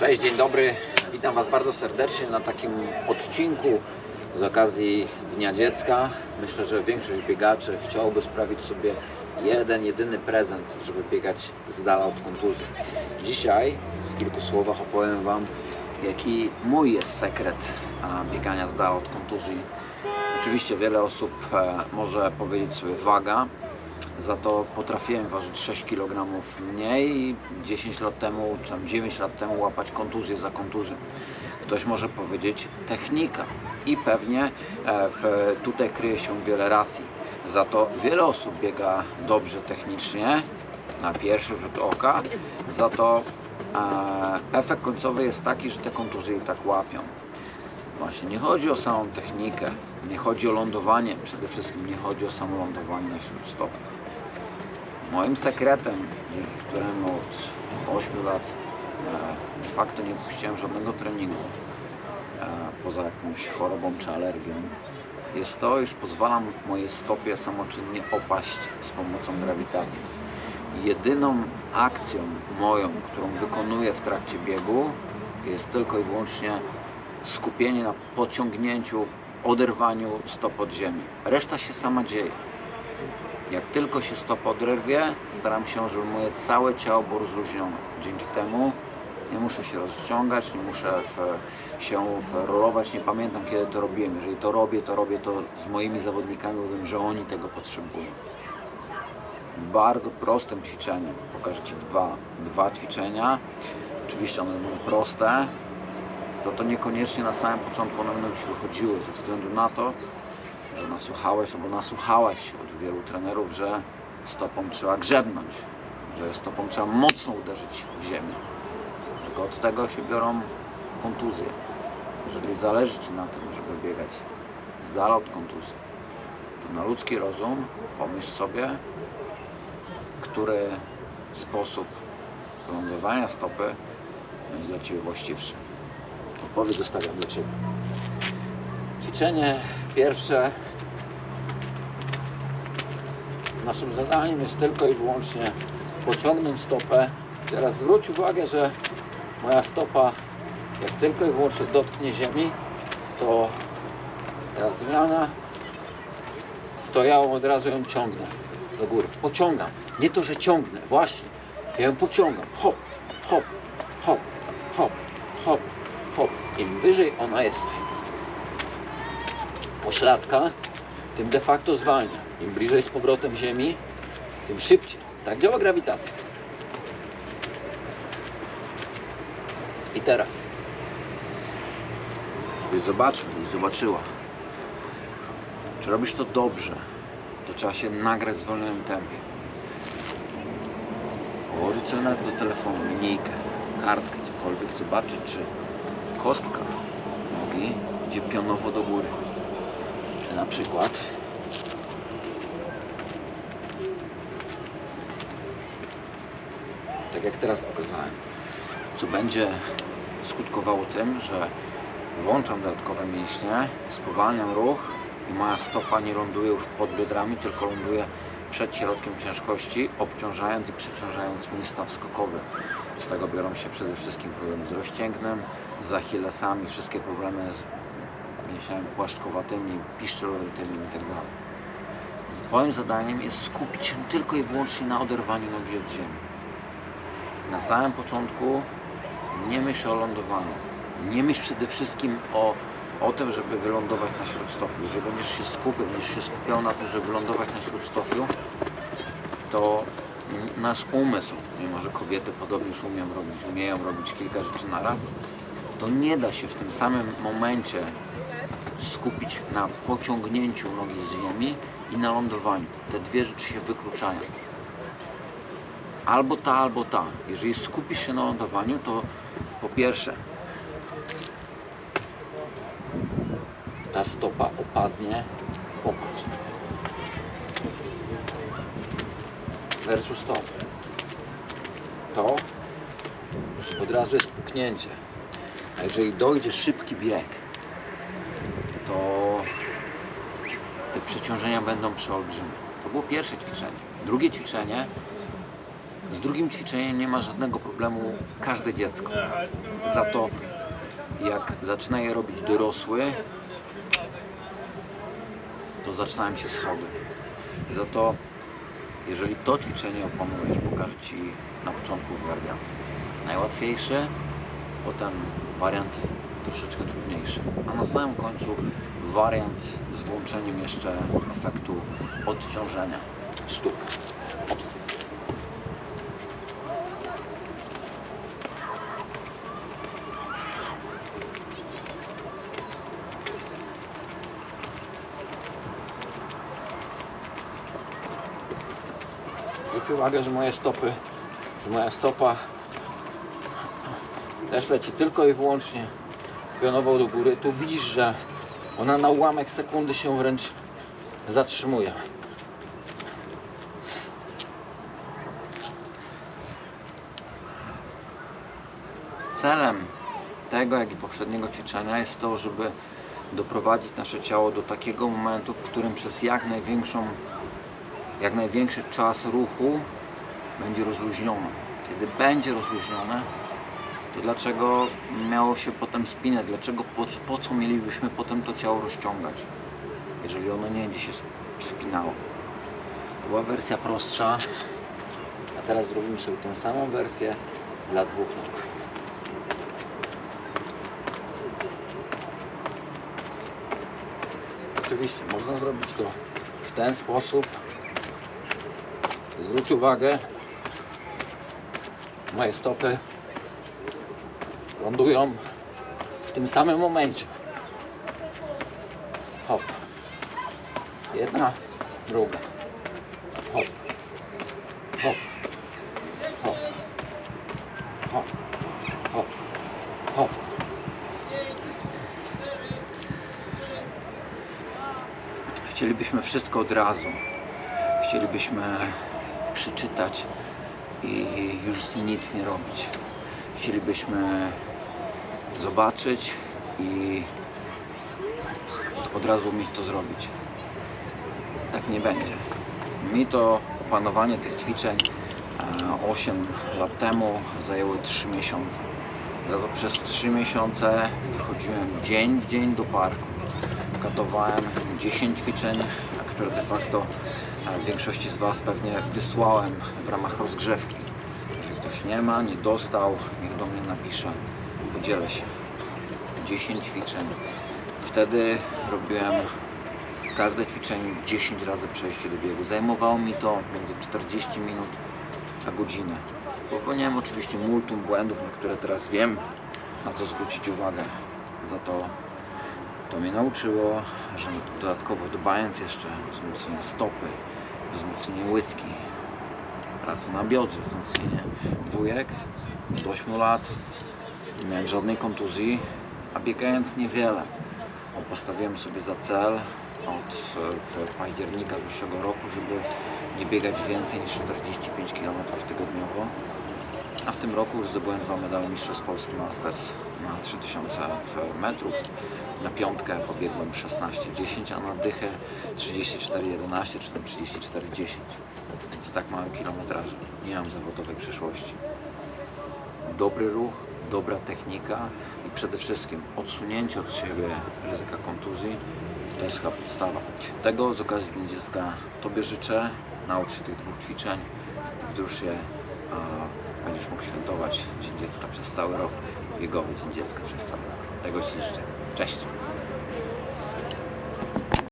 Cześć, dzień dobry. Witam Was bardzo serdecznie na takim odcinku z okazji Dnia Dziecka. Myślę, że większość biegaczy chciałoby sprawić sobie jeden, jedyny prezent, żeby biegać z dala od kontuzji. Dzisiaj w kilku słowach opowiem Wam, jaki mój jest sekret biegania z dala od kontuzji. Oczywiście wiele osób e, może powiedzieć sobie waga, za to potrafiłem ważyć 6 kg mniej 10 lat temu, czy tam 9 lat temu łapać kontuzję za kontuzją. Ktoś może powiedzieć technika i pewnie e, w, tutaj kryje się wiele racji. Za to wiele osób biega dobrze technicznie na pierwszy rzut oka, za to e, efekt końcowy jest taki, że te kontuzje i tak łapią. Właśnie, nie chodzi o samą technikę, nie chodzi o lądowanie, przede wszystkim nie chodzi o samo lądowanie na śródstopie. Moim sekretem, dzięki któremu od 8 lat e, de facto nie puściłem żadnego treningu, e, poza jakąś chorobą czy alergią, jest to, iż pozwalam mojej stopie samoczynnie opaść z pomocą grawitacji. Jedyną akcją moją, którą wykonuję w trakcie biegu, jest tylko i wyłącznie skupienie na pociągnięciu, oderwaniu stop od ziemi. Reszta się sama dzieje. Jak tylko się stopa oderwie, staram się, żeby moje całe ciało było rozluźnione. Dzięki temu nie muszę się rozciągać, nie muszę w, się rolować, nie pamiętam kiedy to robiłem. Jeżeli to robię, to robię to z moimi zawodnikami, bo wiem, że oni tego potrzebują. Bardzo prostym ćwiczeniem. Pokażę Ci dwa, dwa ćwiczenia. Oczywiście one będą proste, za to niekoniecznie na samym początku one będą Ci wychodziły, ze względu na to, że nasłuchałeś albo nasłuchałaś się wielu trenerów, że stopą trzeba grzebnąć, że stopą trzeba mocno uderzyć w ziemię. Tylko od tego się biorą kontuzje. Jeżeli zależy Ci na tym, żeby biegać z dala od kontuzji, to na ludzki rozum pomyśl sobie, który sposób lądowania stopy będzie dla Ciebie właściwszy. Odpowiedź zostawiam dla Ciebie. Ćwiczenie pierwsze. Naszym zadaniem jest tylko i wyłącznie pociągnąć stopę. Teraz zwróć uwagę, że moja stopa, jak tylko i wyłącznie dotknie ziemi, to teraz zmiana, to ja od razu ją ciągnę do góry. Pociągam. Nie to, że ciągnę, właśnie. Ja ją pociągam. Hop, hop, hop, hop, hop, hop. Im wyżej ona jest pośladka, tym de facto zwalnia. Im bliżej z powrotem ziemi, tym szybciej. Tak działa grawitacja. I teraz, żebyś zobaczył, żebyś zobaczyła, czy robisz to dobrze, to trzeba się nagrać w zwolnionym tempie. Położyć sobie nawet do telefonu linijkę, kartkę, cokolwiek, zobaczyć, czy kostka nogi idzie pionowo do góry. Czy na przykład tak jak teraz pokazałem, co będzie skutkowało tym, że włączam dodatkowe mięśnie, spowalniam ruch i moja stopa nie ląduje już pod biodrami, tylko ląduje przed środkiem ciężkości, obciążając i przeciążając mój staw skokowy. Z tego biorą się przede wszystkim problemy z rozcięgnem, z achillesami, wszystkie problemy z mięśniami płaszczkowatymi, piszczelowymi itd. Więc Twoim zadaniem jest skupić się tylko i wyłącznie na oderwaniu nogi od ziemi. Na samym początku nie myśl o lądowaniu. Nie myśl przede wszystkim o, o tym, żeby wylądować na śródstopiu. Jeżeli będziesz się skupiał, będziesz się skupiał na tym, żeby wylądować na śródstopiu, to nasz umysł, mimo że kobiety podobnież umieją robić, umieją robić kilka rzeczy na raz, to nie da się w tym samym momencie skupić na pociągnięciu nogi z ziemi i na lądowaniu. Te dwie rzeczy się wykluczają. Albo ta, albo ta. Jeżeli skupisz się na lądowaniu, to po pierwsze ta stopa opadnie, popatrz. Versus to. To od razu jest puknięcie. A jeżeli dojdzie szybki bieg, to te przeciążenia będą przeolbrzymie. To było pierwsze ćwiczenie. Drugie ćwiczenie Z drugim ćwiczeniem nie ma żadnego problemu każde dziecko. Za to jak zaczyna je robić dorosły, to zaczynają się schody. Za to jeżeli to ćwiczenie opanujesz, pokażę Ci na początku wariant najłatwiejszy, potem wariant troszeczkę trudniejszy, a na samym końcu wariant z włączeniem jeszcze efektu odciążenia stóp. Obs- Zwróć uwagę, że moje stopy, że moja stopa też leci tylko i wyłącznie pionowo do góry. Tu widzisz, że ona na ułamek sekundy się wręcz zatrzymuje. Celem tego, jak i poprzedniego ćwiczenia jest to, żeby doprowadzić nasze ciało do takiego momentu, w którym przez jak największą jak największy czas ruchu będzie rozluźnione. Kiedy będzie rozluźnione, to dlaczego miało się potem spinać? Dlaczego po, po co mielibyśmy potem to ciało rozciągać, jeżeli ono nie będzie się sp- spinało? To była wersja prostsza, a teraz zrobimy sobie tą samą wersję dla dwóch nóg. Oczywiście można zrobić to w ten sposób, Zwróć uwagę, moje stopy lądują w tym samym momencie. Hop. Jedna, druga. Hop. Hop. Hop. Hop. Chcielibyśmy wszystko od razu. Chcielibyśmy przeczytać i już nic nie robić. Chcielibyśmy zobaczyć i od razu umieć to zrobić. Tak nie będzie. Mi to opanowanie tych ćwiczeń e, 8 lat temu zajęło 3 miesiące. Za to przez 3 miesiące wychodziłem dzień w dzień do parku. Katowałem 10 ćwiczeń, które de facto e, większości z Was pewnie wysłałem w ramach rozgrzewki. Jeżeli ktoś nie ma, nie dostał, niech do mnie napisze, podzielę się. 10 ćwiczeń. Wtedy robiłem każde ćwiczenie 10 razy przejście do biegu. Zajmowało mi to między 40 minut a godzinę. Popełniałem oczywiście multum błędów, na które teraz wiem, na co zwrócić uwagę. Za to to mnie nauczyło, że dodatkowo dbając jeszcze o wzmocnienie stopy, wzmocnienie łydki, pracę na biodrze, wzmocnienie dwójek od 8 lat, nie miałem żadnej kontuzji, a biegając niewiele. Bo Postawiłem sobie za cel od października zeszłego roku, żeby nie biegać więcej niż 45 km tygodniowo. A w tym roku już zdobyłem dwa medale Mistrzostw Polski Masters na 3000 w- metrów. Na piątkę pobiegłem 16,10, a na dychę 34,11 czy tam 34,10. Z tak małym kilometrażem. Nie mam zawodowej przyszłości. Dobry ruch, dobra technika i przede wszystkim odsunięcie od siebie ryzyka kontuzji to jest chyba podstawa. Tego z okazji Dnia Dziecka Tobie życzę. Naucz się tych dwóch ćwiczeń, wdróż je, a będziesz mógł świętować Dzień Dziecka przez cały rok. Biegowy Dzień Dziecka przez cały rok. Tego Ci życzę. Cześć!